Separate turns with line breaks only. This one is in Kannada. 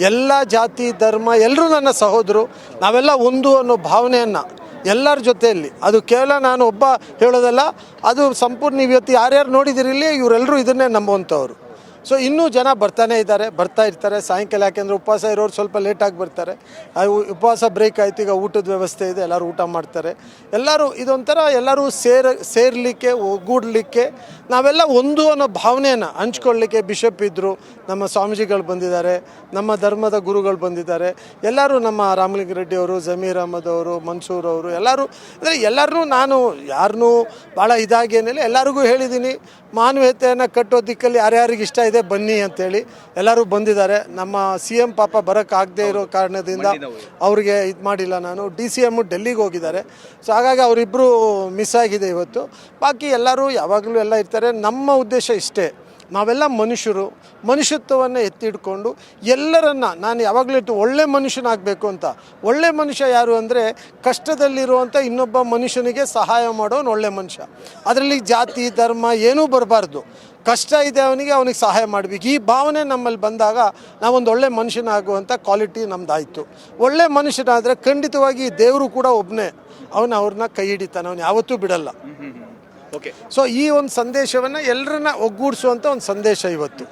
ಎಲ್ಲ ಜಾತಿ, ಧರ್ಮ ಎಲ್ಲರೂ ನನ್ನ ಸಹೋದರು. ನಾವೆಲ್ಲ ಒಂದು ಅನ್ನೋ ಭಾವನೆಯನ್ನು ಎಲ್ಲರ ಜೊತೆಯಲ್ಲಿ. ಅದು ಕೇವಲ ನಾನು ಒಬ್ಬ ಹೇಳೋದಲ್ಲ, ಅದು ಸಂಪೂರ್ಣ ನೀವು ಇವತ್ತು ಯಾರ್ಯಾರು ನೋಡಿದಿರಿ ಇಲ್ಲಿ ಇವರೆಲ್ಲರೂ ಇದನ್ನೇ ನಂಬುವಂಥವ್ರು. ಸೊ ಇನ್ನೂ ಜನ ಬರ್ತಾನೆ ಇದ್ದಾರೆ, ಬರ್ತಾ ಇರ್ತಾರೆ. ಸಾಯಂಕಾಲ ಯಾಕೆಂದರೆ ಉಪವಾಸ ಇರೋರು ಸ್ವಲ್ಪ ಲೇಟಾಗಿ ಬರ್ತಾರೆ. ಉಪವಾಸ ಬ್ರೇಕ್ ಆಯ್ತು, ಈಗ ಊಟದ ವ್ಯವಸ್ಥೆ ಇದೆ, ಎಲ್ಲರೂ ಊಟ ಮಾಡ್ತಾರೆ. ಎಲ್ಲರೂ ಇದೊಂಥರ ಎಲ್ಲರೂ ಸೇರ, ಸೇರಲಿಕ್ಕೆ, ಒಗ್ಗೂಡಲಿಕ್ಕೆ, ನಾವೆಲ್ಲ ಒಂದು ಅನ್ನೋ ಭಾವನೆಯನ್ನು ಹಂಚ್ಕೊಳ್ಳಿಕ್ಕೆ ಬಿಷಪ್ ಇದ್ದರು ನಮ್ಮ ಸ್ವಾಮೀಜಿಗಳು ಬಂದಿದ್ದಾರೆ, ನಮ್ಮ ಧರ್ಮದ ಗುರುಗಳು ಬಂದಿದ್ದಾರೆ. ಎಲ್ಲರೂ ನಮ್ಮ ರಾಮಲಿಂಗ ರೆಡ್ಡಿ ಅವರು ಜಮೀರ್ ಅಹಮದ್ ಅವರು ಮನ್ಸೂರ್ ಅವರು, ಎಲ್ಲರೂ, ಅಂದರೆ ಎಲ್ಲರನ್ನೂ ನಾನು ಯಾರನ್ನೂ ಭಾಳ ಇದಾಗೇನಿಲ್ಲ ಎಲ್ಲರಿಗೂ ಹೇಳಿದ್ದೀನಿ. ಮಾನವೀಯತೆಯನ್ನು ಕಟ್ಟೋ ದಿಕ್ಕಲ್ಲಿ ಯಾರ್ಯಾರಿಗೆ ಇಷ್ಟ ಇದೆ ಬನ್ನಿ ಅಂತೇಳಿ ಎಲ್ಲರೂ ಬಂದಿದ್ದಾರೆ. ನಮ್ಮ ಸಿ ಎಂ ಪಾಪ ಬರೋಕ್ಕಾಗದೇ ಇರೋ ಕಾರಣದಿಂದ ಅವ್ರಿಗೆ ಇದು ಮಾಡಿಲ್ಲ ನಾನು. ಡಿ ಸಿ ಎಮ್ಮು ಡೆಲ್ಲಿಗೆ ಹೋಗಿದ್ದಾರೆ. ಸೊ ಹಾಗಾಗಿ ಅವರಿಬ್ಬರು ಮಿಸ್ ಆಗಿದೆ ಇವತ್ತು. ಬಾಕಿ ಎಲ್ಲರೂ ಯಾವಾಗಲೂ ಎಲ್ಲ ಇರ್ತಾರೆ. ನಮ್ಮ ಉದ್ದೇಶ ಇಷ್ಟೇ. ನಾವೆಲ್ಲ ಮನುಷ್ಯರು. ಮನುಷ್ಯತ್ವವನ್ನು ಎತ್ತಿಡ್ಕೊಂಡು ಎಲ್ಲರನ್ನ ನಾನು ಯಾವಾಗಲೂ ಇಟ್ಟು ಒಳ್ಳೆ ಮನುಷ್ಯನಾಗಬೇಕು ಅಂತ. ಒಳ್ಳೆ ಮನುಷ್ಯ ಯಾರು ಅಂದರೆ ಕಷ್ಟದಲ್ಲಿರುವಂಥ ಇನ್ನೊಬ್ಬ ಮನುಷ್ಯನಿಗೆ ಸಹಾಯ ಮಾಡೋನು ಒಳ್ಳೆ ಮನುಷ್ಯ. ಅದರಲ್ಲಿ ಜಾತಿ ಧರ್ಮ ಏನೂ ಬರಬಾರ್ದು. ಕಷ್ಟ ಇದೆ ಅವನಿಗೆ ಅವನಿಗೆ ಸಹಾಯ ಮಾಡಬೇಕು. ಈ ಭಾವನೆ ನಮ್ಮಲ್ಲಿ ಬಂದಾಗ ನಾವೊಂದು ಒಳ್ಳೆ ಮನುಷ್ಯನಾಗುವಂಥ ಕ್ವಾಲಿಟಿ ನಮ್ದಾಯಿತು. ಒಳ್ಳೆ ಮನುಷ್ಯನಾದರೆ ಖಂಡಿತವಾಗಿ ದೇವರು ಕೂಡ ಒಬ್ಬನೇ ಅವನು ಅವ್ರನ್ನ ಕೈ ಹಿಡಿತಾನೆ ಅವನು ಯಾವತ್ತೂ ಬಿಡಲ್ಲ.
ಓಕೆ
ಸೊ ಈ ಒಂದು ಸಂದೇಶವನ್ನು ಎಲ್ಲರನ್ನ ಒಗ್ಗೂಡಿಸುವಂಥ ಒಂದು ಸಂದೇಶ ಇವತ್ತು.